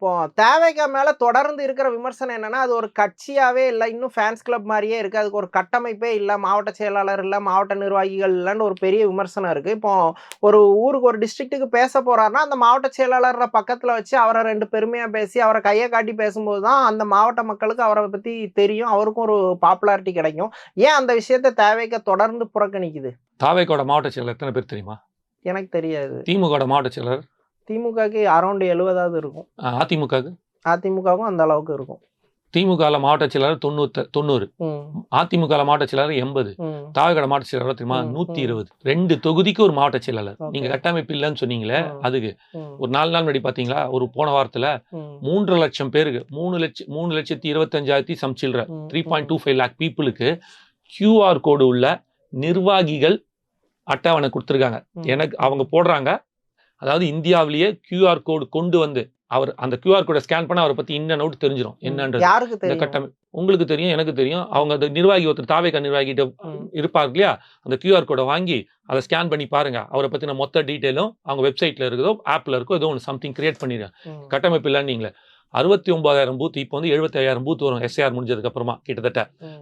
இப்போ தேவைக்கா மேல தொடர்ந்து இருக்கிற விமர்சனம் என்னன்னா அது ஒரு கட்சியாவே இல்லை இன்னும் ஃபேன்ஸ் கிளப் மாதிரியே இருக்கு. அதுக்கு ஒரு கட்டமைப்பே இல்லை மாவட்ட செயலாளர் இல்லை மாவட்ட நிர்வாகிகள் இல்லைன்னு ஒரு பெரிய விமர்சனம் இருக்கு. இப்போ ஒரு ஊருக்கு ஒரு டிஸ்ட்ரிக்ட்டுக்கு பேச போறாருன்னா அந்த மாவட்ட செயலாளரை பக்கத்துல வச்சு அவரை ரெண்டு பெருமையா பேசி அவரை கையை காட்டி பேசும்போது தான் அந்த மாவட்ட மக்களுக்கு அவரை பத்தி தெரியும். அவருக்கும் ஒரு பாப்புலாரிட்டி கிடைக்கும். ஏன் அந்த விஷயத்த தேவைக்க தொடர்ந்து புறக்கணிக்குது? தாவேக்கோட மாவட்ட செயலர் எத்தனை பேர் தெரியுமா? எனக்கு தெரியாது. திமுக மாவட்ட செயலர் திமுகக்கு அரௌண்ட் எழுபதாவது இருக்கும். அதிமுகவுக்கு அதிமுகவும் அந்த அளவுக்கு இருக்கும். திமுக மாவட்ட செயலாளர் தொண்ணூத்து தொண்ணூறு. அதிமுக மாவட்ட செயலாளர் எண்பது. ம், தாவேக்கோட மாவட்ட செயலாளர் தெரியுமா? நூத்தி. இருபது ரெண்டு தொகுதிக்கு ஒரு மாவட்ட செயலாளர். நீங்க கட்டமைப்பு இல்லைன்னு சொன்னீங்களே. அதுக்கு. ஒரு நாலு நாள் முன்னாடி பாத்தீங்களா? ஒரு போன வாரத்துல மூன்று லட்சம் பேருக்கு மூணு லட்சம் மூணு லட்சத்தி இருபத்தஞ்சாயிரத்தி சம் சில்ற ம், three point two five lakh பீப்புளுக்கு கியூஆர் கோடு உள்ள நிர்வாகிகள் அட்டவணை கொடுத்துருக்காங்க. எனக்கு அவங்க போடுறாங்க அதாவது இந்தியாவிலேயே கியூஆர் கோடு கொண்டு வந்து அவர் அந்த கியூஆர் கோடை ஸ்கேன் பண்ண அவரை பத்தி இன்ன நோட்டு தெரிஞ்சிடும் என்னன்றது. யாருக்கு இந்த தெரியும்? கட்டமை உங்களுக்கு தெரியும் எனக்கு தெரியும். அவங்க அந்த நிர்வாகி ஒருத்தர் தாவேக்கா நிர்வாகிகிட்ட ம். இருப்பார் இல்லையா? அந்த கியூஆர் கோடை வாங்கி அதை ஸ்கேன் பண்ணி பாருங்க. அவரை பத்தின மொத்த டீட்டெயிலும் அவங்க வெப்சைட்ல இருக்குதோ ஆப்ல இருக்கோ ஏதோ ஒன்று சம்திங் கிரியேட் பண்ணிடுங்க. கட்டமைப்பு இல்லைன்னீங்களே அறுபத்தி ஒன்பதாயிரம் பூத் இப்போ வந்து எழுபத்தாயிரம் பூத் வரும் எஸ்ஐஆர் முடிஞ்சதுக்கு அப்புறமா கிட்டத்தட்ட.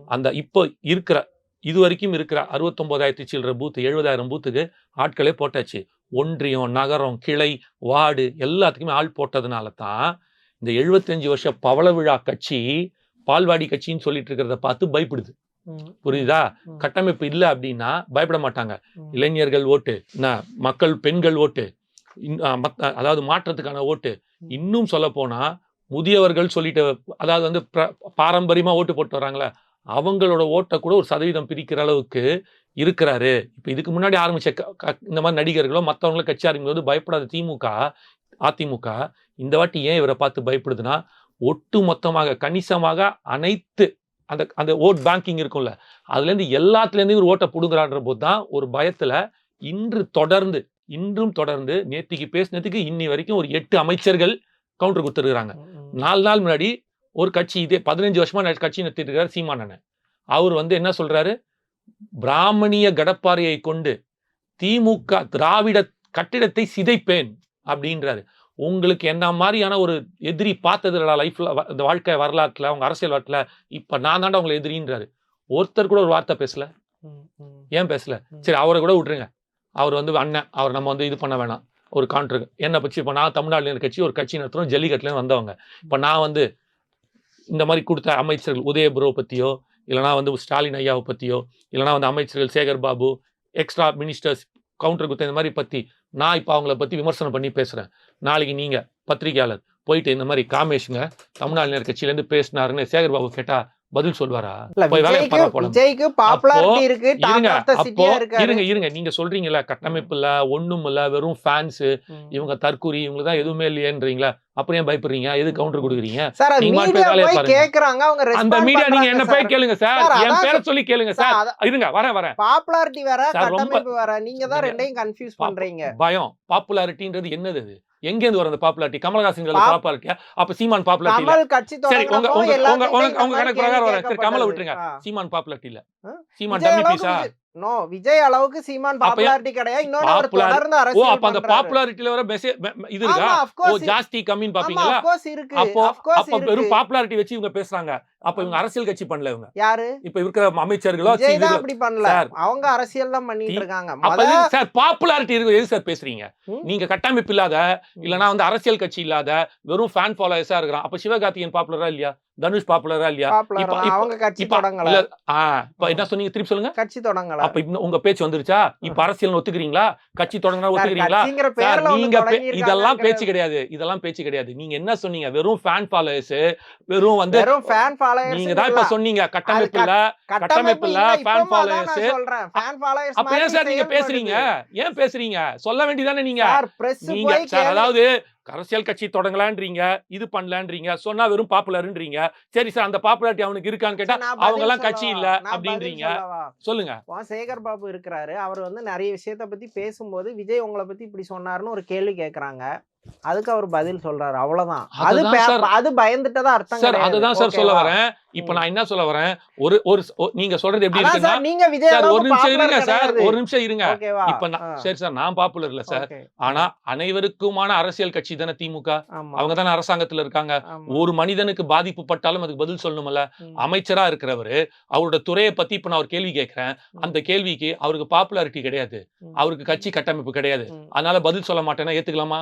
அந்த இப்போ இருக்கிற இது வரைக்கும் இருக்கிற அறுபத்தொன்பதாயிரத்தி சில்லற பூத் எழுபதாயிரம் பூத்துக்கு ஆட்களே போட்டாச்சு. ஒன்றியம் நகரம் கிளை வார்டு எல்லாத்துக்குமே ஆள் போட்டதுனால தான் இந்த எழுபத்தஞ்சு வருஷ பவள விழா கட்சி பால்வாடி கட்சின்னு சொல்லிட்டு இருக்கிறத பார்த்து பயப்படுது. புரியுதா? கட்டமைப்பு இல்லை அப்படின்னா பயப்பட மாட்டாங்க. இளைஞர்கள் ஓட்டு மக்கள் பெண்கள் ஓட்டு அதாவது மாற்றத்துக்கான ஓட்டு. இன்னும் சொல்ல போனா முதியவர்கள் சொல்லிட்டு அதாவது வந்து பிர- பாரம்பரியமா ஓட்டு போட்டு வராங்களே அவங்களோட ஓட்டை கூட ஒரு சதவீதம் பிரிக்கிற அளவுக்கு இருக்கிறாரு. இப்போ இதுக்கு முன்னாடி க- இந்த மாதிரி நடிகர்களோ மற்றவங்கள கட்சி ஆரம்பிக்கும் போது பயப்படாத திமுக அதிமுக இந்த வாட்டி ஏன் இவரை பார்த்து பயப்படுதுன்னா ஒட்டு மொத்தமாக கணிசமாக அனைத்து அந்த அந்த ஓட் பேங்கிங் இருக்கும்ல அதுலேருந்து எல்லாத்துலேருந்து ஒரு ஓட்டை பிடுங்குறான்ற போது தான் ஒரு பயத்துல இன்று தொடர்ந்து இன்றும் தொடர்ந்து நேத்திக்கு பேசினதுக்கு இன்னி வரைக்கும் ஒரு எட்டு அமைச்சர்கள் கவுண்டர் ம். நாலு நாள் முன்னாடி ஒரு கட்சி இதே பதினஞ்சு வருஷமா ந- கட்சி நடத்திட்டு இருக்காரு சீமானண்ணன் அவர் வந்து என்ன சொல்றாரு? பிராமணிய கடப்பாறையை கொண்டு திமுக திராவிட கட்டிடத்தை சிதைப்பேன் அப்படின்றாரு. உங்களுக்கு என்ன மாதிரியான ஒரு எதிரி பார்த்ததுடா லைஃப்ல இந்த வாழ்க்கை வரலாற்றுல அவங்க அரசியல் வரலாற்றுல இப்ப நான் தாண்டா உங்களை எதிரின்றாரு. ஒருத்தர் கூட ஒரு வார்த்தை பேசல. ஏன் பேசல. சரி அவரை கூட விட்டுருங்க. அவர் வந்து அண்ணன் அவர் நம்ம வந்து இது பண்ண வேணாம். ஒரு கான்ட்ரு என்ன பற்றி இப்போ நான் தமிழ்நாட்டில் கட்சி ஒரு கட்சி நடத்துகிறோம் ஜல்லிக்கட்டுலேருந்து வந்தவங்க. இப்போ நான் வந்து இந்த மாதிரி கொடுத்த அமைச்சர்கள் உதய ப்ரோ பற்றியோ இல்லைனா வந்து ஸ்டாலின் ஐயாவை பற்றியோ இல்லைனா வந்து அமைச்சர்கள் Sekar Babu extra ministers counter குத்த இந்த மாதிரி பற்றி நான் இப்போ அவங்கள பற்றி விமர்சனம் பண்ணி பேசுகிறேன் நாளைக்கு நீங்கள் பத்திரிகையாளர் போயிட்டு இந்த மாதிரி காமேஷுங்க தமிழ்நாடு கட்சியிலேருந்து பேசினாருன்னு சேகர் பாபு கேட்டால் பதில் சொல்வாரா? விஜய்க்கு பாப்புலாரிட்டி இருக்கு அப்போ இருங்க இருங்க. நீங்க சொல்றீங்கல்ல கட்டமைப்பு இல்ல ஒண்ணும் இல்ல வெறும் ஃபேன்ஸ். இவங்க தற்கூரி இவங்க தான் எதுவுமே இல்லையேன்றீங்களா? அப்புறம் ஏன் பயப்படுறீங்க? எது கவுண்டர் கொடுக்குறீங்க? அந்த மீடியா நீங்க என்ன. போய் கேளுங்க சார். என் பேரை சொல்லி கேளுங்க சார் இருங்க வரேன் வரேன். பாப்புலாரிட்டி வேற கட்டமைப்பு வேற நீங்க தான் ரெண்டையும் கன்ஃபியூஸ் பண்றீங்க. பயம் பாப்புலாரிட்டின்றது என்னது அது எங்க இருந்து வர அந்த பாப்புலாரிட்டி? கமலஹாசன் பாப்- பாப்புலாரிட்டியா? அப்ப சீமான் பாப்புலாரிட்டி சரி உங்க உங்க உங்க உங்க கணக்கு பிரகாரம் வரேன் சரி கமலை. விட்டுருங்க. சீமான் பாப்புலாரிட்டி இல்ல? சீமான் டம்மி பீஸா no, விஜய் அளவுக்கு சீமான் பாப்புலாரிட்டி கிடையாது. இன்னொன்னு அவர் தொடர்ந்து ஓ அரசியல் அப்ப அந்த. பாப்புலாரிட்டில வர மெசேஜ் இது இருக்கா? ஓ ஜாஸ்தி கம்மின்னு பாப்பீங்களா? அப்போ அப்ப வெறும். பாப்புலாரிட்டி வச்சு இவங்க பேசுறாங்க. அப்ப இவங்க அரசியல் கட்சி பண்ணல இவங்க. யாரு? இப்ப இருக்கிற அமைச்சர்களோ அப்படி பண்ணல. அவங்க அரசியல் தான் பண்ணிட்டு இருக்காங்க. சார் பாப்புலாரிட்டி இருக்கு? எது சார் பேசுறீங்க. நீங்க கட்டமைப்பு இல்லாத இல்லனா வந்து அரசியல் கட்சி இல்லாத வெறும் ஃபேன் ஃபாலோவர்ஸா இருக்கிறான். அப்ப சிவகார்த்திகேயன் பாப்புலரா இல்லையா? தனுஷ் பாப்புலரா இல்லையா? அவங்க கட்சி தொடங்கல. இப்ப என்ன சொன்னீங்க? திருப்பி சொல்லுங்க. கட்சி தொடங்கல. அப்ப உங்க பேச்சு வந்துருச்சா? இப்ப அரசியல் ஒத்துக்கிறீங்களா? கட்சி தொடங்கினா ஒத்துக்கிறீங்களா? நீங்க இதெல்லாம் பேச்சு கிடையாது. இதெல்லாம் பேச்சு கிடையாது. நீங்க என்ன சொன்னீங்க? வெறும் ஃபேன் ஃபாலோவர்ஸ் வெறும் வந்து வெறும் ஃபேன் ஃபாலோயர்ஸ் நீங்க தான் இப்ப சொன்னீங்க. கட்டமைப்பு இல்ல கட்டமைப்பு இல்ல, fan followers. சொல்றேன். ஃபேன் ஃபாலோயர்ஸ் அப்ப ஏன் சார் நீங்க பேசுறீங்க? ஏன் பேசுறீங்க? சொல்ல வேண்டியதானே நீங்க? சார் பிரஸ் நீங்க சார் அதாவது அரசியல் கட்சி தொடங்கலான்றீங்க இது பண்ணலான்றீங்க சொன்னா வெறும் பாப்புலர்ன்றீங்க சரி சார் அந்த பாப்புலாரிட்டி அவனுக்கு இருக்கான்னு கேட்டா அவங்க எல்லாம் கட்சி? இல்ல அப்படின்றீங்க? சொல்லுங்க. சேகர் பாபு இருக்கிறாரு. அவர் வந்து நிறைய விஷயத்த பத்தி பேசும்போது விஜய் உங்களை பத்தி இப்படி சொன்னாருன்னு ஒரு கேள்வி கேக்குறாங்க. அதுக்கு அவர் பதில் சொல்றாரு அவ்வளவுதான் அது. அது பயந்துட்டதா அர்த்தம் சார். அதுதான் சார் சொல்ல? வரேன் இப்ப நான் என்ன சொல்ல வரேன்? ஒரு ஒரு நீங்க சொல்றது எப்படி இருக்குன்னா சார் ஒரு நிமிஷம் இருங்க சார். ஒரு நிமிஷம் இருங்க. இப்ப சரி சார் நான் பாப்புலர் இல்ல சார். ஆனா அனைவருக்குமான அரசியல் கட்சி தானே திமுக? அவங்க தானே அரசாங்கத்துல இருக்காங்க. ஒரு மனிதனுக்கு பாதிப்பு பட்டாலும் அதுக்கு பதில் சொல்லணும்ல. அமைச்சரா இருக்கிறவரு அவரோட துறையை பத்தி இப்ப நான் ஒரு கேள்வி கேட்கிறேன். அந்த கேள்விக்கு அவருக்கு பாப்புலாரிட்டி கிடையாது. அவருக்கு கட்சி கட்டமைப்பு கிடையாது. அதனால பதில் சொல்ல மாட்டேன்னா ஏத்துக்கலாமா.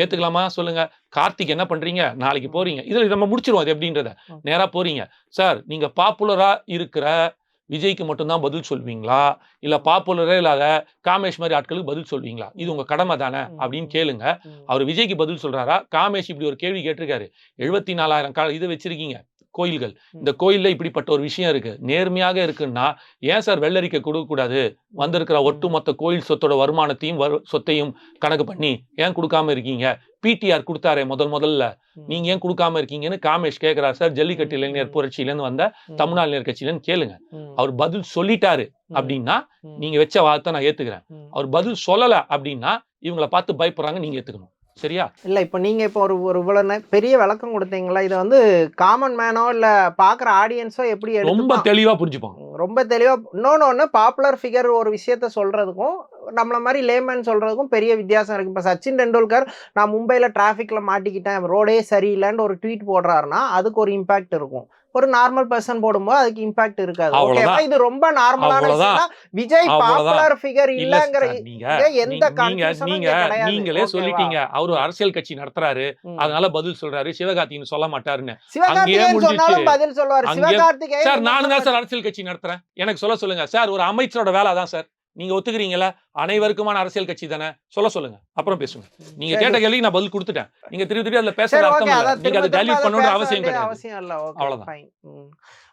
ஏத்துக்கலாமா? சொல்லுங்க. கார்த்திக் என்ன பண்றீங்க? நாளைக்கு போறீங்க. இதுல நம்ம முடிச்சிருவோம் அது எப்படின்றத. நேரா போறீங்க. சார் நீங்க பாப்புலரா இருக்கிற விஜய்க்கு மட்டும்தான் பதில் சொல்வீங்களா? இல்ல பாப்புலரே இல்லாத காமேஷ் மாதிரி ஆட்களுக்கு பதில் சொல்வீங்களா? இது உங்க கடமை தானே? அப்படின்னு. கேளுங்க. அவர் விஜய்க்கு பதில் சொல்றாரா? காமேஷ் இப்படி ஒரு கேள்வி கேட்டிருக்காரு. எழுபத்தி நாலாயிரம் கா இது வச்சிருக்கீங்க. கோயில்கள். இந்த கோயில்ல இப்படிப்பட்ட ஒரு விஷயம் இருக்கு. நேர்மையாக இருக்குன்னா ஏன் சார் வெள்ளரிக்கை கொடுக்க கூடாது வந்திருக்கிற ஒட்டுமொத்த கோயில் சொத்தோட வருமானத்தையும் வரு- சொத்தையும் கணக்கு பண்ணி ஏன் கொடுக்காம இருக்கீங்க? பிடிஆர் கொடுத்தாரே முதல் முதல்ல. நீங்க ஏன் கொடுக்காம இருக்கீங்கன்னு காமேஷ் கேக்குறாரு சார். ஜல்லிக்கட்டு இளைஞர் ம். புரட்சியில இருந்து வந்த தமிழ்நாடு இளைஞர் கட்சியிலன்னு கேளுங்க. அவர் பதில் சொல்லிட்டாரு அப்படின்னா நீங்க வச்ச வார்த்தை நான் ஏத்துக்கிறேன். அவர் பதில் சொல்லல அப்படின்னா இவங்களை பார்த்து பயப்படுறாங்க நீங்க ஏத்துக்கணும். சரியா? இல்ல இப்ப நீங்க இப்போ ஒரு ஒரு இவ்வளவு நே- பெரிய விளக்கம் கொடுத்தீங்களா? இது வந்து காமன் மேனோ இல்ல பாக்குற ஆடியன்ஸோ எப்படி ரொம்ப எடுத்துப்பா- தெளிவா புரிஞ்சுப்பாங்க. ரொம்ப தெளிவா இன்னொன்னு ஒண்ணு பாப்புலர் ஃபிகர் ஒரு விஷயத்த சொல்றதுக்கும் நம்மள மாதிரி லேமன் சொல்றதுக்கும் பெரிய வித்தியாசம் இருக்கு. இப்ப சச்சின் டெண்டுல்கர் நான் மும்பைல டிராஃபிக்ல மாட்டிக்கிட்டேன் ரோடே சரியில்லைன்னு ஒரு ட்வீட் போடுறாருன்னா அதுக்கு ஒரு இம்பாக்ட் இருக்கும். ஒரு நார்மல் பர்சன் போடும்போது அதுக்கு இம்பாக்ட் இருக்காது. ஓகேவா இது ரொம்ப நார்மலான. விஷயம். விஜய். பாப்புலர் ஃபிகர் இல்ல இல்லங்கிற நீங்க எந்த நீங்க-. நீங்களே? சொல்லிட்டீங்க அவரு அரசியல் கட்சி நடத்துறாரு. அதனால பதில் சொல்றாரு சிவகார்த்தின்னு சொல்ல மாட்டாருன்னு சிவகார்த்திகேயன். சொன்னாலும் பதில் அங்கேயே- சிவகார்த்திகேயன் சார் நானும் தான் சார் அரசியல் கட்சி நடத்துறேன் எனக்கு சொல்ல சொல்லுங்க சார் ஒரு அமைச்சரோட வேலை தான் சார் நீங்க ஒத்துக்கிறீங்களா அனைவருக்குமான அரசியல் கட்சி தானே? சொல்ல சொல்லுங்க. அப்புறம் பேசுங்க. நீங்க. கேட்ட கேள்வி நான் பதில் கொடுத்துட்டேன். நீங்க திருப்பி திருப்பி அதுல பேசுறது அர்த்தம் நீங்க அதை டெலிட் பேச அவசியம் கிடையாது. அவசியம் இல்ல. ஓகே அவ்வளவுதான்.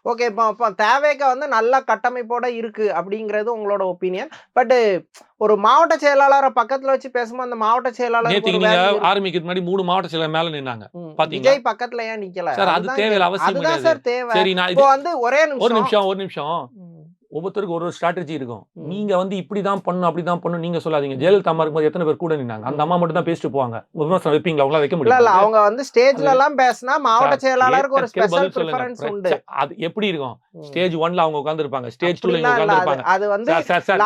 ஓகே இப்போ இப்போ தேவைக்கு வந்து நல்ல கட்டமைப்போட இருக்கு அப்படிங்கிறது உங்களோட ஒப்பீனியன் பட் ஒரு மாவட்ட செயலாளரை பக்கத்துல வச்சு பேசும்போது அந்த மாவட்ட செயலாளர் ஆரம்பிக்கிறதுக்கு முன்னாடி மூணு மாவட்ட செயலர் மேல நின்னாங்க? விஜய் பக்கத்துல ஏன் நிக்கல? சார் அது தேவையில்ல அவசியம் அதுதான் சார் தேவை. சரி நான் இப்போ வந்து ஒரே ஒரு நிமிஷம் நிமிஷம் ஒரு நிமிஷம். ஒவ்வொருத்தருக்கு ஒரு ஒரு ஸ்ட்ராட்டஜி இருக்கும். நீங்க வந்து இப்படிதான் பண்ணணும் அப்படிதான் பண்ணணும் நீங்க சொல்லாதீங்க. ஜெயலலிதா அம்மா இருக்கும்போது எத்தனை பேர் கூட நின்னாங்க? அந்த அம்மா மட்டும் தான் பேசிட்டு போவாங்க. விமர்சனம் வைப்பீங்களா? அவங்களால வைக்க முடியும்? அவங்க வந்து ஸ்டேஜ்ல எல்லாம் பேசினா மாவட்ட செயலாளருக்கு ஒரு ஸ்பெஷல். ப்ரிஃபரன்ஸ் உண்டு. அது எப்படி இருக்கும். ஸ்டேஜ் ஒன்ல அவங்க உட்கார்ந்திருப்பாங்க. ஸ்டேஜ் டூல இவங்க உட்கார்ந்திருப்பாங்க. அது வந்து election-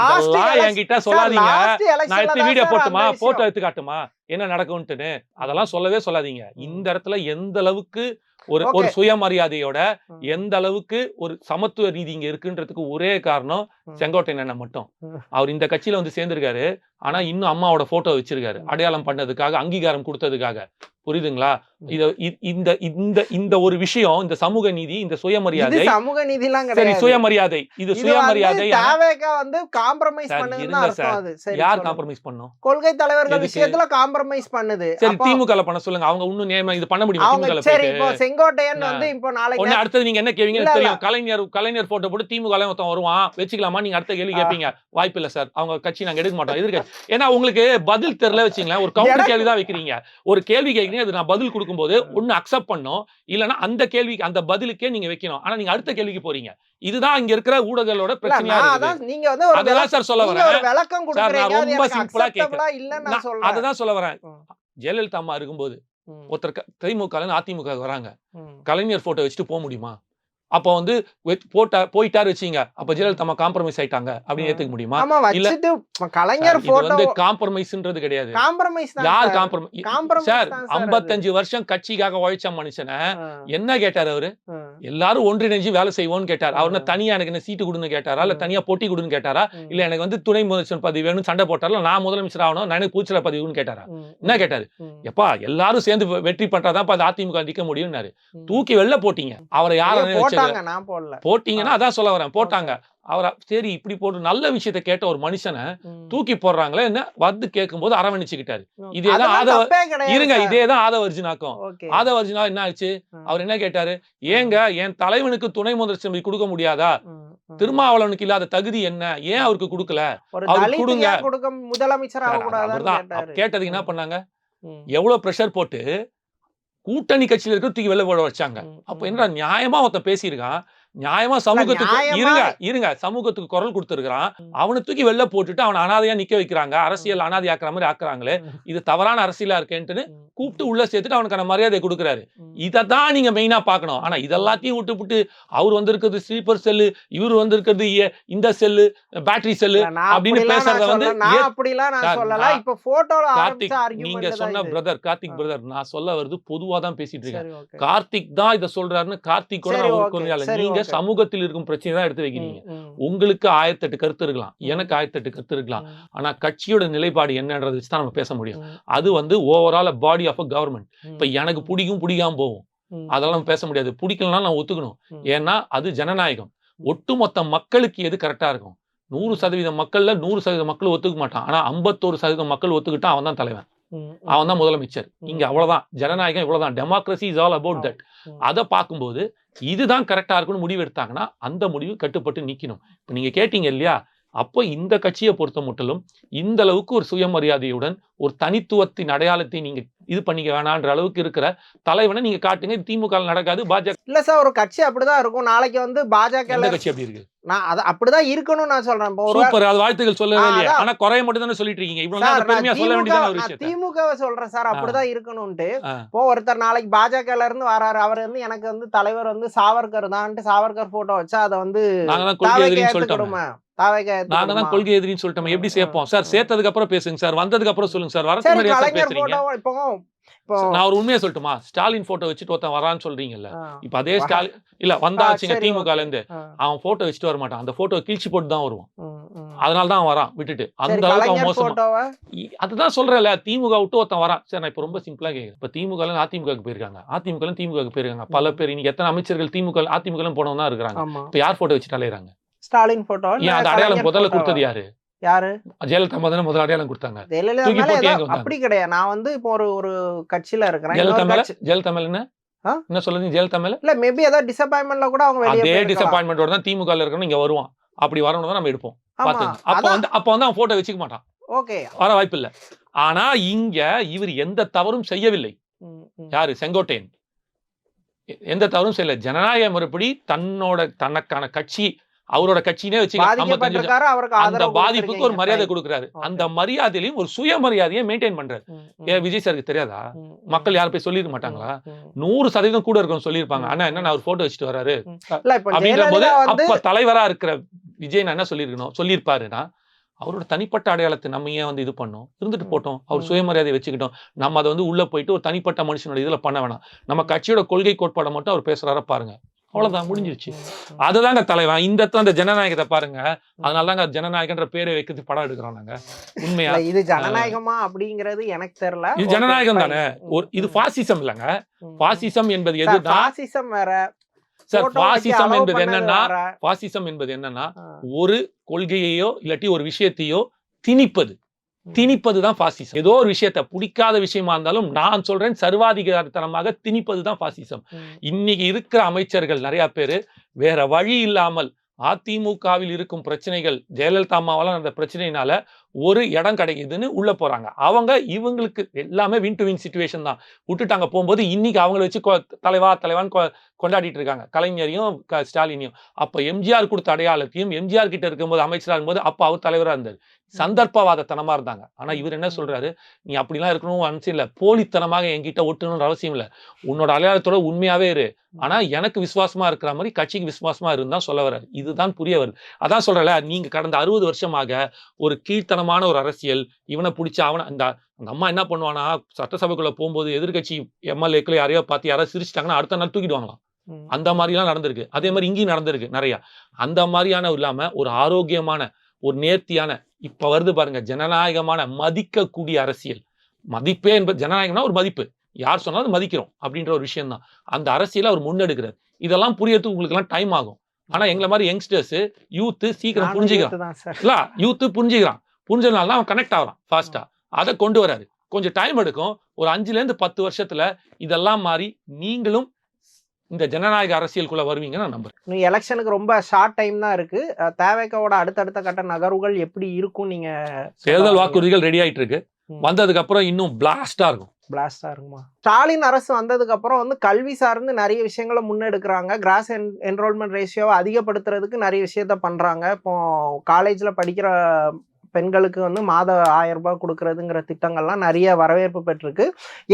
என்கிட்ட சொல்லாதீங்க. நான் எடுத்து தான் வீடியோ போட்டுமா? போட்டோ. எடுத்து காட்டுமா? என்ன நடக்கும்ட்டுன்னு அதெல்லாம் சொல்லவே சொல்லாதீங்க. இந்த இடத்துல எந்த அளவுக்கு ஒரு. ஒரு சுயமரியாதையோட. எந்த அளவுக்கு ஒரு சமத்துவ நீதி இங்க இருக்குன்றதுக்கு ஒரே காரணம். செங்கோட்டையன் அண்ணன் மட்டும். அவர் இந்த கட்சியில வந்து சேர்ந்திருக்காரு ஆனா இன்னும் அம்மாவோட போட்டோ வச்சிருக்காரு. அடையாளம் பண்ணதுக்காக அங்கீகாரம் கொடுத்ததுக்காக புரியுதுங்களா. இத இந்த இந்த இந்த ஒரு விஷயம் இந்த சமூக நீதி இந்த சுயமரியாதை சமூக நீதிலாம் சரி சுயமரியாதை. இது சுயமரியாதை வந்து காம்ப்ரமைஸ் சரி யார். காம்ப்ரமைஸ் பண்ணும்? கொள்கை தலைவர்கள்? விஷயத்துல காம்ப்ரமைஸ் பண்ணுது. சரி திமுக பண்ண சொல்லுங்க. அவங்க இன்னும் நியமனம் இது பண்ண முடியுமா? திமுக சரி இப்போ செங்கோட்டையன்? வந்து இப்போ நாளைக்கு ஒண்ணு அடுத்தது நீங்க என்ன கேவீங்க. தெரியும். கலைஞர் கலைஞர் போட்டோ போட்டு திமுக ஒருத்தன் வருவான். வச்சுக்கலாமா? நீங்க அடுத்த கேள்வி. கேட்பீங்க வாய்ப்பு இல்ல சார். அவங்க கட்சி நாங்க எடுக்க மாட்டோம். எதிர்க்க ஏன்னா உங்களுக்கு பதில் தெரியல வச்சுங்களேன். ஒரு கவுண்டர் கேள்வி தான் வைக்கிறீங்க. ஒரு கேள்வி கேட்குறீங்க அது நான் பதில் கொடுக்கும்போது ஒண்ணு அக்செப்ட் பண்ணும். இல்லனா அந்த கேள்விக்கு அந்த பதிலுக்கே நீங்க வைக்கணும். ஆனா நீங்க அடுத்த கேள்விக்கு போறீங்க. இதுதான் இங்க இருக்கிற ஊடகங்களோட இல்ல, பிரச்சனையா நீங்க வந்து அதெல்லாம் சார் சொல்ல வரேன். விளக்கம் கொடுக்குறீங்க. ரொம்ப இல்லன்னு நான் நான் சொல்றேன். அததான் சொல்ல வரேன். ஜெயலலிதா அம்மா இருக்கும்போது ஒருத்தர் திமுக அதிமுக வராங்க. கலைஞர் போட்டோ வச்சுட்டு போக முடியுமா? அப்ப வந்து போட்டா போயிட்டாரு வச்சீங்க அப்ப ஜெயலலிதா காம்ப்ரமைஸ் ஆயிட்டாங்க. அப்படின்னு. ஏத்துக்க முடியுமா? இல்ல- கலைஞர் வந்து காம்ப்ரமைஸ்ன்றது கிடையாது. காம்ப்ரமைஸ் யார். Compromise sir. 55 வருஷம் கட்சிக்காக உழைச்ச மனுஷனை என்ன கேட்டாரு அவரு. எல்லாரும் ஒன்றிணைஞ்சு வேலை செய்வோம்னு கேட்டார். அவர். தனியா எனக்கு என்ன சீட்டு கொடுன்னு கேட்டாரா? இல்ல. தனியா போட்டி கொடுன்னு கேட்டாரா? இல்ல எனக்கு வந்து துணை முதலமைச்சர் பதவி வேணும்னு சண்டை போட்டாரா? நான் முதலமைச்சர் ஆகணும் நான் எனக்கு பூச்சல பதவின்னு கேட்டாரா? என்ன கேட்டாரு? எப்பா எல்லாரும் சேர்ந்து வெற்றி பண்றதாப்பா அந்த அதிமுக நிக்க முடியும்னாரு. தூக்கி வெளில போட்டீங்க. அவரை யார ஐயோ, போட்டாங்க நான் போடல. போட்டீங்கன்னா அதான் சொல்ல வரேன். போட்டாங்க. அவரை சரி இப்படி போட்டு நல்ல விஷயத்த கேட்ட ஒரு மனுஷனை. தூக்கி போடுறாங்களே என்ன? வந்து கேட்கும்போது அரவணைச்சுக்கிட்டாரு. ம். இதே தான் அதெல்லாம் ஆதவ- இருங்க சார். இதே தான் ஆதவ அர்ஜுனாக்கும். ஓகே. ஆதவ அர்ஜுனா என்ன ஆச்சு. அவர் என்ன கேட்டாரு? ஏங்க என் தலைவனுக்கு துணை முதலமைச்சர் கொடுக்க முடியாதா. திருமாவளவனுக்கு இல்லாத தகுதி என்ன? ஏன் அவருக்கு கொடுக்கல? அவருக்கு கொடுங்க. முதலமைச்சர் கேட்டதுக்கு என்ன பண்ணாங்க? எவ்வளவு பிரஷர் போட்டு கூட்டணி கட்சியில இருக்க தூக்கி வெளில போட வச்சாங்க. அப்ப. என்ன நியாயமா ஒருத்தன் பேசியிருக்கான்? நியாயமா சமூகத்துக்கு இருங்க இருங்க. சமூகத்துக்கு குரல் கொடுத்துருக்கான். அவனை தூக்கி வெளில போட்டுட்டு அவனை அனாதையா நிக்க வைக்கிறாங்க. அரசியல் அனாதை ஆக்குற மாதிரி ஆக்குறாங்களே. இது தவறான அரசியலா இருக்கேன்ட்டு கூப்பிட்டு உள்ள சேர்த்துட்டு அவனுக்கான மரியாதை கொடுக்குறாரு. இதை தான் நீங்க மெயினா பார்க்கணும். ஆனா இதெல்லாத்தையும் விட்டுப்புட்டு அவர் வந்திருக்கிறது ஸ்லீப்பர் செல்லு இவர் வந்திருக்கிறது இந்த செல்லு பேட்டரி செல்லு அப்படின்னு பேசுறத வந்து கார்த்திக் நீங்க சொன்ன. பிரதர் கார்த்திக். பிரதர் நான் சொல்ல வருது பொதுவா தான் பேசிட்டு இருக்கேன். கார்த்திக் தான் இதை சொல்றாருன்னு கார்த்திக் கூட சரி, நீங்க. சமூகத்தில் இருக்கும் பிரச்சனை தான் எடுத்து வைக்கிறீங்க. உங்களுக்கு ஆயிரத்தெட்டு கருத்து இருக்கலாம். எனக்கு ஆயிரத்தெட்டு கருத்து இருக்கலாம். ஆனா கட்சியோட நிலைப்பாடு என்னன்றதை வச்சு தான் நம்ம பேச முடியும். அது வந்து overall body of a government இப்ப எனக்கு பிடிக்கும் பிடிக்காம போகும். அதெல்லாம் நம்ம பேச முடியாது. பிடிக்கலன்னா நான் ஒத்துக்கணும். ஏன்னா அது ஜனநாயகம். ஒட்டுமொத்த மக்களுக்கு எது கரெக்டா இருக்கும்? நூறு சதவீதம் மக்கள்ல நூறு சதவீதம் மக்கள் ஒத்துக்க மாட்டான். ஆனா ஐம்பத்தோரு சதவீதம் மக்கள் ஒத்துக்கிட்டா அவன் தான் தலைவன். அவன் தான் முதலமைச்சர். இங்க அவ்வளவுதான். ஜனநாயகம் இவ்வளவுதான். Democracy is all about that அதை பார்க்கும்போது இதுதான் கரெக்டா இருக்கும்னு முடிவு எடுத்தாங்கன்னா அந்த முடிவு கட்டுப்பட்டு நிக்கணும். இப்ப நீங்க கேட்டீங்க இல்லையா? அப்போ இந்த கட்சியை பொறுத்த முற்றிலும் இந்த அளவுக்கு ஒரு சுயமரியாதையுடன் ஒரு தனித்துவத்தின் அடையாளத்தை நீங்க இது பண்ணிக்க வேணான்ற அளவுக்கு இருக்கிற தலைவனை நீங்க காட்டுங்க. திமுக நடக்காது பாஜக இல்ல சார் ஒரு கட்சி அப்படிதான் இருக்கும். நாளைக்கு வந்து பாஜக கட்சி அப்படி இருக்கு? நான் அது அப்படிதான் இருக்கணும்னு நான் சொல்றேன். சூப்பர். அது வாழ்த்துக்கள் சொல்லவே இல்லையா. ஆனா குறைய மட்டும் தானே சொல்லிட்டு இருக்கீங்க. இவ்வளவு பெருமையா சொல்ல வேண்டியதான ஒரு திமுக திமுகவை சொல்றேன் சார். அப்படிதான் இருக்கணும்ட்டு. இப்போ ஒருத்தர் நாளைக்கு பாஜகல இருந்து வராரு. அவர் வந்து எனக்கு வந்து தலைவர் வந்து சாவர்கர் தான்ட்டு சாவர்கர் போட்டோ வச்சா அதை வந்து நாங்க தான் தாவைக்கு நாங்க தான் கொள்கை எதிரின்னு சொல்லிட்டோம். எப்படி சேர்ப்போம்? சார். சேர்த்ததுக்கு அப்புறம் பேசுங்க சார். வந்ததுக்கு அப்புறம் சொல்லுங்க சார். வரதுக்கு நான் ஒரு உண்மையை சொல்லட்டுமா? ஸ்டாலின் போட்டோ வச்சுட்டு ஒருத்தன் வரான்னு சொல்றீங்கல்ல. இப்ப அதே ஸ்டாலின் இல்ல வந்தாச்சுங்க சரி, திமுக ல இருந்து அவன் போட்டோ வச்சுட்டு வர மாட்டான். அந்த போட்டோ கிழிச்சு போட்டு தான் வருவான். அதனால தான் வரான் விட்டுட்டு. அந்த அளவுக்கு அவன் மோசமா அதுதான் சொல்றேன்ல திமுக விட்டு ஒருத்தன் வரான். சரி நான் இப்ப ரொம்ப சிம்பிளா கேக்குறேன். இப்ப திமுக அதிமுகவுக்கு போயிருக்காங்க. அதிமுக திமுகவுக்கு போயிருக்காங்க. பல பேர் இன்னைக்கு எத்தனை அமைச்சர்கள் திமுக அதிமுக போனவங்க தான் இருக்கிறாங்க. இப்ப யார் போட்டோ வச்சுட்டு அலையறாங்க? ஸ்டாலின் போட்டோ அந்த அடையாளம் முதல்ல கொடுத்தது யாரு? யாரு? ஜெயலலிதா தானே முதல்ல அடையாளம் கொடுத்தாங்க? அப்படி கிடையாது. நான் வந்து இப்போ ஒரு ஒரு கட்சியில இருக்கிறேன். ஜெயலலிதா மேல? என்ன? என்ன சொல்லுங்க ஜெயலலிதா மேல? இல்ல மேபி ஏதாவது டிசப்பாயின்மெண்ட்ல கூட அவங்க வெளியே அதே. டிசப்பாயின்மெண்டோட தான் திமுக இருக்கணும் இங்க வருவான். அப்படி வரணும் தான் நம்ம எடுப்போம். அப்ப வந்து அப்ப வந்து அவன் போட்டோ வச்சுக்க மாட்டான். ஓகே. வர வாய்ப்பு இல்ல. ஆனா இங்க இவர் எந்த தவறும் செய்யவில்லை. யாரு? செங்கோட்டையன். எந்த தவறும் செய்யல. ஜனநாயக முறைப்படி தன்னோட தனக்கான கட்சி அவரோட கட்சினே வச்சு அந்த பாதிப்புக்கு ஒரு மரியாதை. கொடுக்குறாரு. அந்த மரியாதையிலையும் ஒரு சுயமரியாதையை மெயின்டைன் பண்றாரு. ஏன் விஜய் சாருக்கு தெரியாதா? மக்கள் யாரும் போய் சொல்லிருக்க மாட்டாங்களா. நூறு சதவீதம் கூட இருக்கும் சொல்லியிருப்பாங்க. ஆனா என்ன அவர் போட்டோ வச்சுட்டு வராரு. அப்படின்ற போது அப்ப தலைவரா இருக்கிற விஜய் நான் என்ன சொல்லியிருக்கணும்? சொல்லியிருப்பாருன்னா அவரோட தனிப்பட்ட அடையாளத்தை நம்ம ஏன் வந்து இது பண்ணோம்? இருந்துட்டு போட்டோம். அவர். சுயமரியாதை வச்சுக்கிட்டோம். நம்ம அதை வந்து உள்ள போயிட்டு ஒரு தனிப்பட்ட மனுஷனோட இதுல பண்ண வேணாம். நம்ம கட்சியோட கொள்கை கோட்பாடை மட்டும் அவர் பேசுறாரா பாருங்க. அவ்வளவுதான் முடிஞ்சிருச்சு. அதுதாங்க தலைவன் இந்த அந்த ஜனநாயகத்தை பாருங்க அதனாலதாங்க ஜனநாயகன்ற பேரை வைக்கிறது படம் எடுக்கிறோம் நாங்க உண்மையா இது ஜனநாயகமா அப்படிங்கிறது எனக்கு தெரியல இது ஜனநாயகம். தானே ஒரு இது பாசிசம் இல்லைங்க பாசிசம் என்பது. எதுதான் பாசிசம் வேற சார் பாசிசம் என்பது என்னன்னா. பாசிசம் என்பது என்னன்னா ஒரு கொள்கையையோ இல்லாட்டி ஒரு விஷயத்தையோ திணிப்பது. திணிப்பது தான் பாசிசம் ஏதோ ஒரு விஷயத்த பிடிக்காத விஷயமா இருந்தாலும் நான் சொல்றேன் சர்வாதிகாரத்தனமாக திணிப்பது தான் பாசிசம் இன்னைக்கு இருக்கிற அமைச்சர்கள் நிறைய பேரு வேற வழி இல்லாமல் அதிமுகவில் இருக்கும் பிரச்சனைகள் ஜெயலலிதா அம்மாவால அந்த பிரச்சனையினால ஒரு இடம் கிடைக்குதுன்னு உள்ள போறாங்க. அவங்க இவங்களுக்கு எல்லாமே வின் டு வின் சுச்சுவேஷன் தான். விட்டுட்டாங்க போகும்போது இன்னைக்கு அவங்கள வச்சு தலைவா தலைவான்னு கொண்டாடிட்டு இருக்காங்க. கலைஞரையும் க- ஸ்டாலினையும். அப்ப எம்ஜிஆர் கொடுத்த அடையாளத்தையும் எம்ஜிஆர் கிட்ட இருக்கும்போது அமைச்சரா இருக்கும்போது அப்ப அவர் தலைவரா இருந்தார். சந்தர்ப்பவாதத்தனமா இருந்தாங்க. ஆனா இவர் என்ன சொல்றாரு? நீ அப்படிலாம் இருக்கணும் அவசியம் இல்ல. போலித்தனமாக என்கிட்ட ஒட்டணும்னு அவசியம் இல்ல. உன்னோட அடையாளத்தோட உண்மையாவே இரு. ஆனா எனக்கு விசுவாசமா இருக்கிற மாதிரி கட்சிக்கு விசுவாசமா இருந்தா சொல்ல வர்றாரு. இதுதான் புரிய வருது. அதான் சொல்றல நீங்க கடந்த அறுபது வருஷமாக ஒரு கீழ்த்தனமான ஒரு அரசியல் இவனை பிடிச்ச அவன அந்த அந்த அம்மா என்ன பண்ணுவானா சட்டசபைக்குள்ள போகும்போது எதிர்க்கட்சி எம்எல்ஏக்களை யாரையோ பார்த்து யாராவது சிரிச்சிட்டாங்கன்னா அடுத்த நாள் தூக்கிடுவாங்களாம். அந்த மாதிரிலாம் நடந்திருக்கு. அதே மாதிரி இங்கேயும் நடந்திருக்கு நிறைய. அந்த மாதிரியான இல்லாம ஒரு ஆரோக்கியமான ஒரு நேர்த்தியான இப்ப வருது பாருங்க ஜனநாயகமான மதிக்கக்கூடிய அரசியல். மதிப்பே என்பது ஜனநாயகம்னா ஒரு மதிப்பு. யார் சொன்னாலும் மதிக்கிறோம் அப்படின்ற ஒரு விஷயம் தான் அந்த அரசியலை அவர் முன்னெடுக்கிறார். இதெல்லாம் புரியறதுக்கு உங்களுக்கு எல்லாம் டைம் ஆகும். ஆனா எங்களை மாதிரி யங்ஸ்டர்ஸ் யூத்து சீக்கிரம் புரிஞ்சுக்கிறான். இல்ல யூத்து புரிஞ்சுக்கிறான். புரிஞ்சதுனால தான் அவன் கனெக்ட் ஆகுறான் ஃபாஸ்டா அதை கொண்டு வராரு. கொஞ்சம் டைம் எடுக்கும். ஒரு அஞ்சுல இருந்து பத்து வருஷத்துல இதெல்லாம் மாறி நீங்களும் இந்த ஜனநாயக அரசியலுக்குள்ள வருவீங்கன்னு நான் நம்புறேன். எலெக்ஷனுக்கு ரொம்ப ஷார்ட் டைம் தான் இருக்கு. அஹ் தேவைக்கோட அடுத்தடுத்த கட்ட நகர்வுகள் எப்படி இருக்கும் நீங்க தேர்தல் வாக்குறுதிகள் ரெடி ஆயிட்டு இருக்கு. ம். வந்ததுக்கு அப்புறம் இன்னும் பிளாஸ்டா இருக்கும். பிளாஸ்டா இருக்குமா? ஸ்டாலின் அரசு வந்ததுக்கு அப்புறம் வந்து கல்வி சார்ந்து நிறைய விஷயங்களை முன்னெடுக்கிறாங்க. கிராஸ் என்ரோல்மெண்ட் ரேஷியோவை அதிகப்படுத்துறதுக்கு நிறைய விஷயத்த பண்றாங்க. இப்போ காலேஜ்ல படிக்கிற பெண்களுக்கு வந்து மாத ஆயிரம் ரூபாய் கொடுக்கறதுங்கிற திட்டங்கள்லாம் நிறைய வரவேற்பு பெற்றிருக்கு.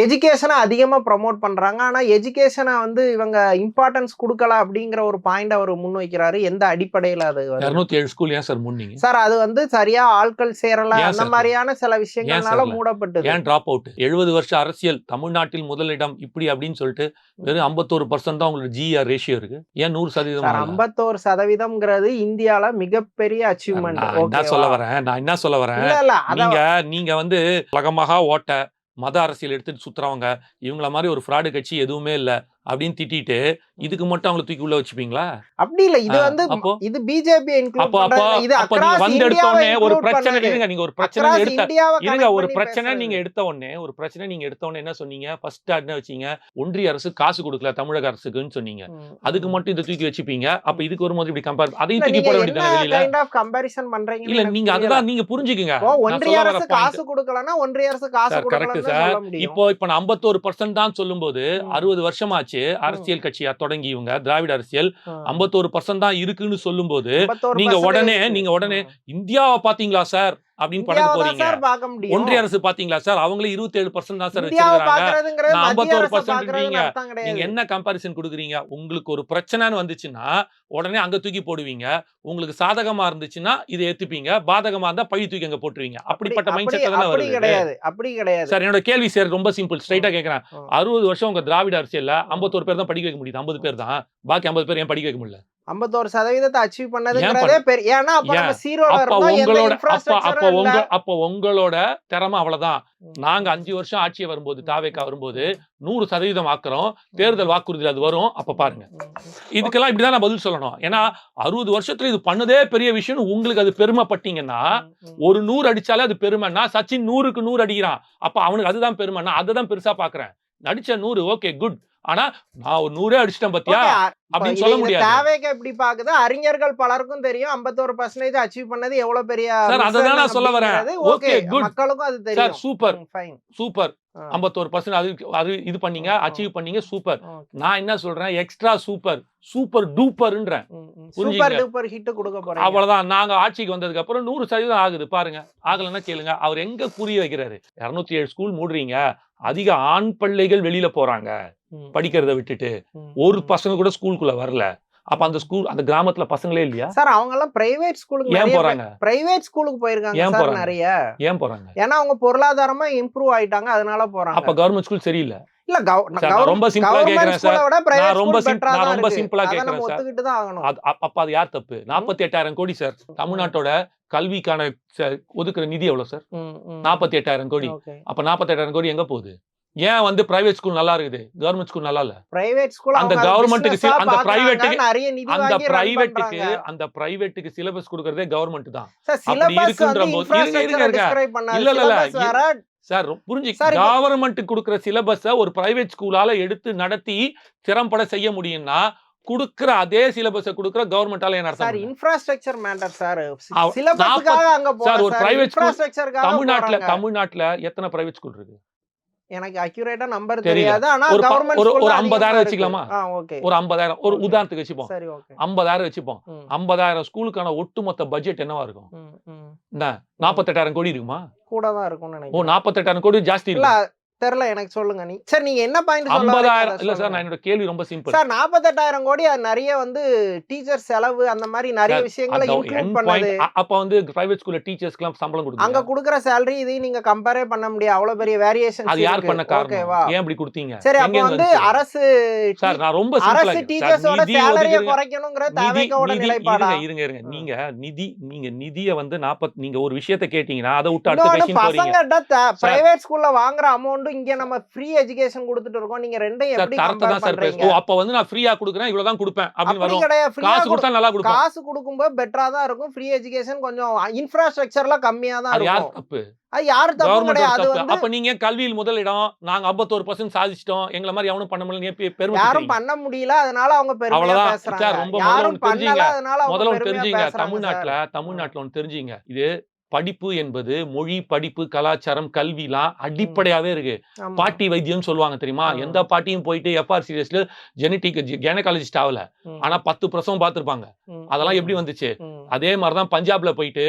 எஜுகேஷனை அதிகமாக ப்ரமோட் பண்ணுறாங்க ஆனால் எஜுகேஷனை வந்து இவங்க இம்பார்ட்டன்ஸ் கொடுக்கல அப்படிங்கிற ஒரு பாயிண்ட் அவர் முன்வைக்கிறாரு. எந்த அடிப்படையில் அது? இருநூத்தி ஏழு ஸ்கூல் ஏன் சார் முன்னீங்க சார் அது வந்து சரியா ஆட்கள் சேரல அந்த மாதிரியான சில விஷயங்கள்னால சார் மூடப்பட்டது. ஏன் டிராப் அவுட் எழுபது வருஷம் அரசியல் தமிழ்நாட்டில் முதலிடம் இப்படி அப்படின்னு சொல்லிட்டு வெறும் ஐம்பத்தோரு பர்சன்ட் தான் உங்களுக்கு ஜிஆர் ரேஷியோ இருக்கு. ஏன் நூறு சதவீதம்? ஐம்பத்தோரு சதவீதம்ங்கிறது இந்தியால மிகப்பெரிய அச்சீவ்மெண்ட் சொல்ல வரேன்? நான் என்ன சொல்ல வரேன்? நீங்க நீங்க வந்து உலகமாக ஓட்ட மத அரசியல் எடுத்துட்டு சுத்துறவங்க இவங்கள மாதிரி ஒரு ஃப்ராடு கட்சி எதுவுமே இல்ல. அப்படின்னு திட்டிட்டு இதுக்கு மட்டும் அவங்கள தூக்கி உள்ள வச்சுப்பீங்களா? அப்படி இல்ல. இது வந்து இது பிஜேபி அப்போ வந்து எடுத்த உடனே ஒரு பிரச்சனை. இருங்க நீங்க ஒரு பிரச்சனை எடுத்த இருங்க ஒரு பிரச்சனை. நீங்க எடுத்த உடனே ஒரு பிரச்சனை நீங்க எடுத்த உடனே என்ன சொன்னீங்க? ஃபர்ஸ்ட் என்ன வச்சீங்க? ஒன்றிய அரசு காசு கொடுக்கல தமிழக அரசுக்குன்னு சொன்னீங்க. அதுக்கு. மட்டும் இதை தூக்கி வச்சுப்பீங்க. அப்ப இதுக்கு வரும்போது இப்படி கம்பேர் அதையும் தூக்கி போட என்ன வேண்டியதானே வெளியில? பண்றீங்கன்னு இல்ல நீங்க. அதுதான் நீங்க புரிஞ்சுக்குங்க. ஒன்றிய அரசு. காசு கொடுக்கலன்னா ஒன்றிய அரசு காசு சார் கொடுக்கலன்னு இப்போ இப்ப நான் ஐம்பத்தோரு பர்சன்ட் தான் சொல்லும்போது. அறுபது வருஷமாச்சு அரசியல் கட்சியா தொடங்கி இவங்க திராவிட அரசியல். ஐம்பத்தோரு பர்சன்ட் தான் இருக்குன்னு சொல்லும்போது 51% நீங்க உடனே. நீங்க உடனே. இந்தியாவை பாத்தீங்களா சார் அப்படின்னு தான் போறீங்க. ஒன்றிய அரசு பாத்தீங்களா சார்? அவங்களே இருபத்தி ஏழு பர்சன்ட் தான் சார் வச்சிருக்காங்க பாக்குறதுங்கிறது நான் மத்திய 51% அரசு பாக்குறதுன்னு இருக்கீங்க. அர்த்தம் நீங்க என்ன கம்பாரிசன் கொடுக்குறீங்க? உங்களுக்கு ஒரு பிரச்சனைன்னு வந்துச்சுன்னா உடனே அங்க தூக்கி போடுவீங்க. உங்களுக்கு சாதகமா இருந்துச்சுன்னா இதை ஏத்துப்பீங்க. பாதகமா இருந்தா பழி தூக்கி அங்க போட்டுருவீங்க. அப்படிப்பட்ட மைண்ட் செட் தானே வருது. கிடையாது. அப்படி கிடையாது. சார் என்னோட கேள்வி சார் ரொம்ப சிம்பிள் ஸ்ட்ரைட்டா கேக்குறேன். அறுபது வருஷம் உங்க திராவிட அரசியல்ல ஐம்பத்தோரு பேர் தான் படிக்க வைக்க முடியுது. ஐம்பது பேர் தான். பாக்கி ஐம்பது பேர் ஏன் படிக்க வைக்க முடியல? ஐம்பத்தோரு சதவீதத்தை அச்சீவ் பண்ணதுங்கிறதே பண்ண- பெரிய ஏன்னா அப்ப நம்ம எந்த உங்களோட அப்ப உங்க அப்ப உங்களோட திறமை அவ்வளவுதான். நாங்க அஞ்சு வருஷம் ஆட்சியை வரும்போது தாவேக்கா வரும்போது நூறு சதவீதம் ஆக்குறோம். தேர்தல் வாக்குறுதியில் அது வரும். அப்ப பாருங்க. இதுக்கெல்லாம் இப்படிதான் நான் பதில் சொல்லணும். ஏன்னா அறுபது வருஷத்துல இது பண்ணதே பெரிய விஷயம் உங்களுக்கு அது பெருமைப்பட்டீங்கன்னா. ஒரு நூறு அடிச்சாலே அது பெருமைன்னா சச்சின் நூறுக்கு நூறு அடிக்கிறான். அப்ப அவனுக்கு அதுதான் பெருமை நான் அதை தான் பெருசா பாக்குறேன். அடிச்ச நூறு ஓகே குட் ஆனா நான் ஒரு நூறே அடிச்சிட்டேன் பாத்தியா? அப்படின்னு சொல்ல முடியாது. தேவைக்கு எப்படி பாக்குது? அறிஞர்கள் பலருக்கும் தெரியும். 51% பர்சன்டேஜ் அச்சீவ் பண்ணது எவ்வளவு பெரிய சார், அததான் நான் சொல்ல வரேன். okay, good. மக்களுக்கும் அது சார் தெரியும். சூப்பர் ஃபைன் சூப்பர் ஐம்பத்தோரு பர்சன்ட் அது அது இது பண்ணீங்க. அச்சீவ் பண்ணீங்க சூப்பர் நான் என்ன சொல்றேன்? எக்ஸ்ட்ரா சூப்பர் சூப்பர் டூப்பர்ன்றேன் சூப்பர். டூப்பர் ஹிட் கொடுக்க போறீங்க. அவ்வளவுதான். நாங்க ஆட்சிக்கு வந்ததுக்கு அப்புறம் நூறு சதவீதம் ஆகுது. பாருங்க. ஆகலைன்னா கேளுங்க. அவர் எங்க புரிய வைக்கிறாரு? இருநூத்தி ஏழு ஸ்கூல் மூடுறீங்க. அதிக ஆண் பிள்ளைகள் வெளியில போறாங்க. படிக்கிறத விட்டுட்டு ஒரு. பசங்க கூட ஸ்கூலுக்குள்ள வரல. அப்ப அந்த ஸ்கூல் அந்த கிராமத்துல பசங்களே இல்லையா? சார் அவங்க எல்லாம் பிரைவேட் ஸ்கூலுக்கு ஏன் நிறைய போறாங்க? பிரைவேட் ஸ்கூலுக்கு போயிருக்காங்க ஏன் சார் போறாங்க? நிறைய. ஏன் போறாங்க? ஏன்னா அவங்க பொருளாதாரமா இம்ப்ரூவ் ஆயிட்டாங்க அதனால போறாங்க. அப்ப கவர்மெண்ட் ஸ்கூல் சரியில்லை? இல்ல ரொம்ப சிம்பிளா கேக்குறேன் சார். ரொம்ப நான் ரொம்ப சிம்பிளா கேக்குறேன் சார். அப்ப அது யார் தப்பு? நாற்பத்தி எட்டாயிரம் கோடி சார். தமிழ்நாட்டோட கல்விக்கான ஒதுக்குற நிதி எவ்வளவு சார். நாற்பத்தி எட்டாயிரம் கோடி. அப்ப நாற்பத்தி எட்டாயிரம் கோடி எங்க போகுது? ஏன் வந்து பிரைவேட் ஸ்கூல் நல்லா இருக்குது கவர்மெண்ட் ஸ்கூல் நல்லா இல்ல பிரைவேட் ஸ்கூல் அந்த business-ஆ அந்த நிதி அந்த பிரைவேட்டுக்கு. அந்த பிரைவேட்டுக்கு சிலபஸ் கொடுக்கறதே கவர்மெண்ட் தான் அப்படி இருக்குன்ற போது- இருங்க, இருங்க. இல்ல, இல்ல, சார் புரிஞ்சு கவர்மெண்ட் கொடுக்கற சிலபஸ ஒரு பிரைவேட் ஸ்கூலால எடுத்து நடத்தி திறம்பட செய்ய முடியும்னா கொடுக்கற அதே சிலபஸ கொடுக்கற கவர்மெண்டால என்ன சார், infrastructure matter சார். syllabus-க்காக அங்க சார், ஒரு school infrastructure-க்காக தமிழ்நாட்டுல. தமிழ்நாட்டுல எத்தனை பிரைவேட் ஸ்கூல் இருக்கு எனக்கு number தெரியல. தெரியாது. ஆனா ஒரு ஒரு- school ஒரு தான் 50,000 அதிகமா இருக்கு. வச்சுக்கலாமா? okay. ஒரு ஐம்பதாயிரம் ஒரு. உதாரணத்துக்கு வச்சுப்போம் சரி, okay. ஐம்பதாயிரம் வச்சுப்போம் ஐம்பதாயிரம் ஸ்கூலுக்கான ஒட்டுமொத்த பட்ஜெட் என்னவா இருக்கும். என்ன நாற்பத்தெட்டாயிரம் கோடி இருக்குமா கூட தான் இருக்கும்னு ஓ நினைக்கிறேன். நாற்பத்தெட்டாயிரம் கோடி ஜாஸ்தி இல்ல, தெரியல எனக்கு சொல்லுங்க நீ. சரி நீங்க என்ன பாயிண்ட் ஐம்பதாயிரம் இல்ல சார். நான் என்னோட கேள்வி ரொம்ப சிம்பிள் சார் நாற்பத்தெட்டாயிரம் கோடி அது நிறைய வந்து டீச்சர் செலவு அந்த மாதிரி நிறைய விஷயங்களை இன்க்ளூட் பண்ணது. அப்ப வந்து பிரைவேட் ஸ்கூல்ல டீச்சர்ஸ்க்குலாம் சம்பளம் அங்க கொடுத்தீங்க குடுக்குற சேலரி இதையும் நீங்க கம்பேரே பண்ண முடியாது. அவ்வளவு பெரிய வேரியேஷன் அது யார் பண்ண காரணம்? ஏன் இப்படி கொடுத்தீங்க? சரி அப்போ வந்து? அரசு சார் நான் ரொம்ப சிம்பிளா அரசு. டீச்சர்ஸோட சேலரிய நிதி தேவைக்கோட நிலைப்பாடா? இருங்க இருங்க நீங்க நிதி நீங்க நிதிய வந்து நாற்பத் நீங்க ஒரு விஷயத்த கேட்டீங்கன்னா அதை விட்டு அடுத்த போறீங்க. பசங்கிட்ட பிரைவேட் ஸ்கூல்ல வாங்குற அமௌண்ட் இங்க நம்ம ஃப்ரீ எஜுகேஷன் கொடுத்துட்டு இருக்கோம். நீங்க ரெண்டையும் எப்படி கம்பேர் தான் சார் பண்றீங்க? அப்ப வந்து நான் ஃப்ரீயா கொடுக்குறேன் இவ்வளவுதான் கொடுப்பேன் அப்படின்னு அப்படி வரும். கிடையாது. காசு கொடுத்தா நல்லா கொடுப்போம். காசு கொடுக்கும்போது பெட்டரா தான் இருக்கும். ஃப்ரீ எஜுகேஷன் கொஞ்சம் இன்ஃப்ராஸ்ட்ரக்சர்லாம் கம்மியா தான் இருக்கும். தப்பு? அது யாரு தப்பு. கிடையாது அப்ப நீங்க கல்வியில் முதலிடம்? நாங்க 51% பர்சன்ட் சாதிச்சிட்டோம். எங்களை மாதிரி எவனும் பண்ண முடியல. பெருமை யாரும். பண்ண முடியல. அதனால அவங்க பெருமையா. பேசுறாங்க. யாரும். பண்ணல அதனால அவங்க பெருமையா பேசுறாங்க தமிழ்நாட்டுல. தமிழ்நாட்டுல ஒன்று தெரிஞ்சுங்க. இது படிப்பு என்பது மொழி படிப்பு கலாச்சாரம் கல்விலாம் அடிப்படையாவே இருக்கு. பாட்டி வைத்தியம் சொல்லுவாங்க தெரியுமா. எந்த பாட்டியும் போயிட்டு எஃப்ஆர் சீரியஸ்ல ஜெனட்டிக் கேனகாலஜிஸ்ட் ஆகல ஆனா பத்து பிரசவம் பார்த்திருப்பாங்க அதெல்லாம் எப்படி வந்துச்சு? அதே மாதிரிதான் பஞ்சாப்ல போயிட்டு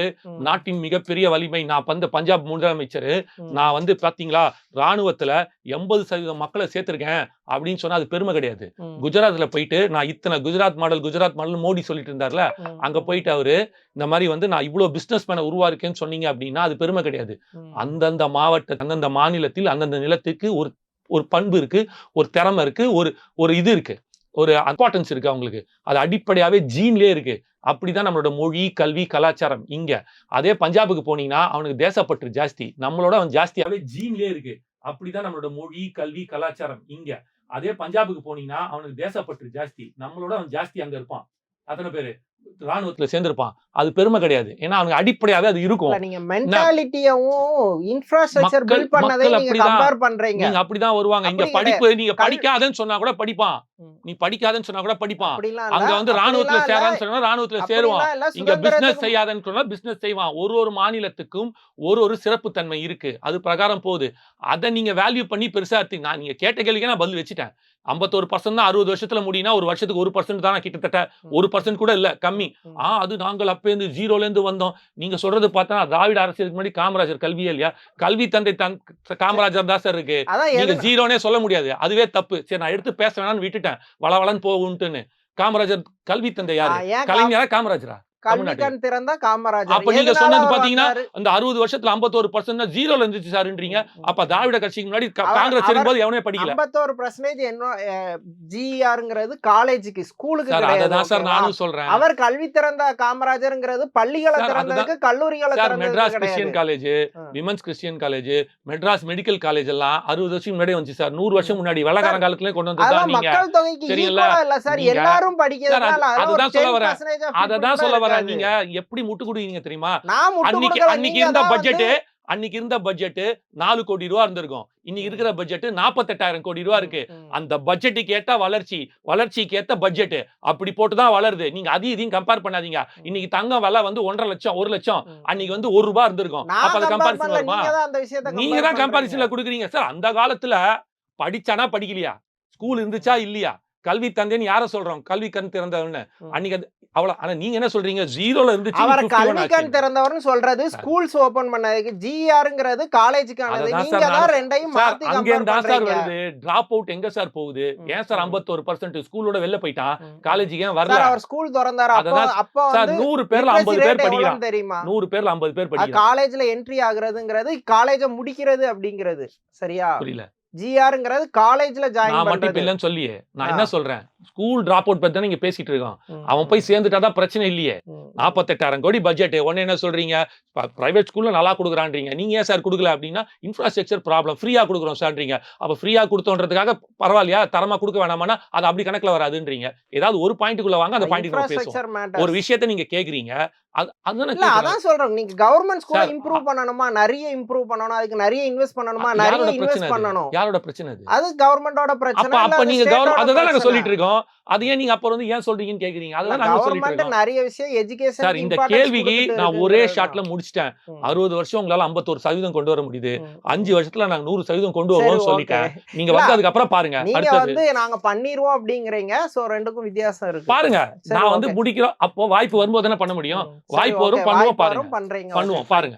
நாட்டின் மிகப்பெரிய வலிமை நான் வந்து பஞ்சாப் முதலமைச்சர். நான் வந்து பாத்தீங்களா ராணுவத்துல எண்பது சதவீதம் மக்களை சேர்த்திருக்கேன் அப்படின்னு சொன்னா அது பெருமை கிடையாது. குஜராத்ல போயிட்டு நான் இத்தனை குஜராத் மாடல் குஜராத் மாடல் மோடி சொல்லிட்டு இருந்தார்ல அங்க போயிட்டு அவரு இந்த மாதிரி வந்து நான் இவ்வளவு பிசினஸ் மேன உருவாருக்கேன்னு சொன்னீங்க அப்படின்னா அது பெருமை கிடையாது. அந்தந்த மாவட்ட அந்தந்த மாநிலத்தில் அந்தந்த நிலத்துக்கு ஒரு ஒரு பண்பு இருக்கு ஒரு திறமை இருக்கு ஒரு ஒரு இது இருக்கு ஒரு இம்பார்ட்டன்ஸ் இருக்கு அவங்களுக்கு. அது அடிப்படையாவே ஜீன்லயே இருக்கு. அப்படிதான் நம்மளோட மொழி கல்வி கலாச்சாரம் இங்க. அதே பஞ்சாபுக்கு போனீங்கன்னா அவனுக்கு தேசப்பற்று ஜாஸ்தி. நம்மளோட அவன் ஜாஸ்தியாவே ஜீன்லயே இருக்கு. அப்படிதான் நம்மளோட மொழி கல்வி கலாச்சாரம் இங்க அதே பஞ்சாபுக்கு போனீங்கன்னா அவனுக்கு தேசப்பற்று ஜாஸ்தி. நம்மளோட அவன் ஜாஸ்தி அங்க இருப்பான். அத்தனை பேரு. ராணுவத்துல சேர்ந்திருப்பான். அது பெருமை கிடையாது. ஏன்னா அவனுக்கு அடிப்படையாவே அது இருக்கும். நீங்க மென்டாலிட்டியவும் இன்ஃப்ராஸ்ட்ரக்சர் பில்ட் பண்ணதை நீங்க. கம்பேர் பண்றீங்க. நீங்க அப்படிதான் வருவாங்க. இங்க படிப்பு நீங்க படிக்காதன்னு சொன்னா கூட படிப்பான். நீ படிக்காதன்னு சொன்னா கூட படிப்பான். அங்க வந்து ராணுவத்துல சேரான்னு சொன்னா ராணுவத்துல சேருவான். இங்க பிசினஸ் செய்யாதன்னு சொன்னா பிசினஸ் செய்வான். ஒரு ஒரு மாநிலத்துக்கும் ஒரு ஒரு சிறப்பு தன்மை இருக்கு. அது பிரகாரம் போகுது. அதை நீங்க வேல்யூ பண்ணி பெருசா எடுத்து நான் நீங்க கேட்ட கேள்விக்கு நான் பதில் வச்சுட்டேன். ஐம்பத்தோரு பர்சன்ட் தான் அறுபது வருஷத்துல முடியும்னா ஒரு வருஷத்துக்கு ஒரு பர்சன்ட் தான் கிட்டத்தட்ட. ஒரு பர்சன்ட் கூட இல்ல. கம்மி. ஆ அது நாங்கள் அப்ப இருந்து ஜீரோல இருந்து வந்தோம். நீங்க சொல்றது பார்த்தா திராவிட அரசியலுக்கு முன்னாடி காமராஜர் கல்வியே இல்லையா? கல்வி தந்தை தன் காமராஜர் தான் சார் இருக்கு. நீங்க ஜீரோனே சொல்ல முடியாது. அதுவே தப்பு. சரி நான் எடுத்து பேச வேணாம்னு விட்டுட்டேன். வளவளன்னு போகுன்ட்டுன்னு காமராஜர் கல்வி தந்தை யாரு? கலைஞரா காமராஜரா? கல்வி தமிழ்நாட்டுல. கண் திறந்தா காமராஜர் அப்ப நீங்க சொன்னது பாத்தீங்கன்னா? அந்த அறுபது வருஷத்துல ஐம்பத்தோரு பர்சன்ட் ஜீரோல இருந்துச்சு சார்ன்றீங்க. அப்ப திராவிட கட்சிக்கு முன்னாடி காங்கிரஸ் இருக்கும்போது எவனே படிக்கல ஐம்பத்தோரு பர்சன்டேஜ் என்ன ஜிஆர்ங்கிறது காலேஜுக்கு ஸ்கூலுக்கு அததான் சார்? நானும் சொல்றேன் அவர் கல்வி திறந்த காமராஜர்ங்கிறது பள்ளிகளை திறந்ததுக்கு கல்லூரிகளை sir Madras Christian College. Women's Christian College Madras Medical College எல்லாம் அறுபது வருஷம் முன்னாடி வந்துச்சு சார் நூறு வருஷம் முன்னாடி வெள்ளக்காரன் காலத்துல கொண்டு நீங்க மக்கள் தொகைக்கு இல்ல சார் எல்லாரும் அது- ஒரு அதுதான் சொல்ல 10% வரேன். அததான் கூட சொல்ல இருக்காது. நீங்க எப்படி முட்டு கொடுக்குறீங்க தெரியுமா? அன்னைக்கு அன்னைக்கு இருந்த பட்ஜெட் அன்னைக்கு இருந்த பட்ஜெட் நாலு கோடி ரூபா இருந்திருக்கும். இன்னைக்கு இருக்கிற பட்ஜெட் நாற்பத்தெட்டாயிரம் கோடி ரூபா இருக்கு. அந்த பட்ஜெட்டுக்கு ஏத்த வளர்ச்சி வளர்ச்சிக்கு ஏத்த பட்ஜெட் அப்படி போட்டு தான் வளருது. நீங்க அதையும் இதையும் கம்பேர் பண்ணாதீங்க. இன்னைக்கு தங்கம் விலை வந்து ஒன்றரை லட்சம் ஒரு லட்சம். அன்னைக்கு வந்து ஒரு ரூபா இருந்திருக்கும். அப்ப அது compare கம்பாரிசன் வருமா? நீங்க தான் அந்த கம்பாரிசன்ல. கொடுக்குறீங்க. சார் அந்த காலத்துல படிச்சானா படிக்கலையா? ஸ்கூல் இருந்துச்சா இல்லையா? கல்வி தந்தைன்னு யார சொல்றோம்? கல்வி கண் திறந்தவன்னு. அன்னைக்கு அவ்வளவு ஆனா நீங்க என்ன சொல்றீங்க? ஜீரோல இருந்துச்சு அவர் 51 கல்வி கண். திறந்தவர்னு சொல்றது ஸ்கூல்ஸ் ஓபன் பண்ணதுக்கு ஜிஆர்ங்கிறது காலேஜுக்கானது. நீங்க தான் ரெண்டையும் மாத்தி அங்கே தான் சார் வருது. டிராப் அவுட் எங்க சார் போகுது? ஏன் சார் ம். ஐம்பத்தோரு பர்சன்ட் ஸ்கூலோட வெளில போயிட்டான். காலேஜுக்கு ஏன் வரல? சார் அவர் ஸ்கூல் திறந்தாரு. அப்போ அப்போ சார் வந்து நூறு பேர்ல literacy ஐம்பது பேர் rate படிக்கிறான். எவ்வளவுன்னு தெரியுமா? நூறு பேர்ல ஐம்பது பேர் படிக்கிறான். காலேஜ்ல என்ட்ரி ஆகுறதுங்கிறது காலேஜ முடிக்கிறது அப்படிங்கிறது. சரியா? புரியல. ஜிஆர்ங்கிறது காலேஜ்ல ஜாயின் மட்டும் இல்லைன்னு சொல்லியே. நான். என்ன சொல்றேன்? ஸ்கூல் டிராப் அவுட் பத்தி நீங்க பேசிட்டு இருக்கோம். ம், அவன் போய் சேர்ந்துட்டாதான் பிரச்சனை இல்லையே. நாற்பத்தெட்டாயிரம் கோடி பட்ஜெட் ஒன்னு என்ன சொல்றீங்க? பிரைவேட் ஸ்கூல்ல நல்லா கொடுக்குறான்றீங்க. நீங்க ஏன் சார் கொடுக்கல அப்படின்னா இன்ஃப்ராஸ்ட்ரக்சர் ப்ராப்ளம் ஃப்ரீயா கொடுக்குறோம் சார்ன்றீங்க அப்ப ஃப்ரீயா கொடுத்தோன்றதுக்காக பரவாயில்லையா? தரமா கொடுக்க வேணாமான்னா அது அப்படி கணக்குல வராதுன்றீங்க. ஏதாவது ஒரு பாயிண்ட்டுக்குள்ள வாங்க அந்த பாயிண்ட். ஒரு விஷயத்த நீங்க கேக்குறீங்க. அதான் சொல்றேன். நீங்க கவர்மெண்ட் ஸ்கூல இம்ப்ரூவ் பண்ணணுமா? நிறைய இம்ப்ரூவ் பண்ணணும். அதுக்கு நிறைய இன்வெஸ்ட் பண்ணணுமா? நிறைய இன்வெஸ்ட்? பண்ணணும். யாரோட பிரச்சனை அது? அது கவர்மெண்டோட பிரச்சனை அப்ப அது நீங்க state கவர் ஓட அததான் நாங்க. சொல்லிட்டு இருக்கோம் அது ஏன் நீங்க அப்ப வந்து ஏன் சொல்றீங்கன்னு கேக்குறீங்க? அதுதான் நாங்க சொல்லிட்டு கவர்மெண்ட் இருக்கோம். நிறைய விஷயம் எஜுகேஷன் சார் இந்த கேள்விக்கு நான் ஒரே ஷாட்ல முடிச்சிட்டேன். அறுபது வருஷம் உங்களால ஐம்பத்தோரு சதவீதம் கொண்டு வர முடியுது. அஞ்சு வருஷத்துல நாங்க நூறு சதவீதம் கொண்டு வருவோம்னு சொல்லிட்டேன். நீங்க வந்து அதுக்கப்புறம் பாருங்க. நீங்க வந்து நாங்க பண்ணிருவோம் அப்படிங்கறீங்க. சோ ரெண்டுக்கும் வித்தியாசம் இருக்கு. பாருங்க. நான் வந்து. முடிக்கிறோம். அப்போ வாய்ப்பு வரும்போது என்ன பண்ண முடியும்? வாய்ப்பு வரும் பண்ணுவோம் பாருங்க. பண்றீங்க பண்ணுவோம் பாருங்க.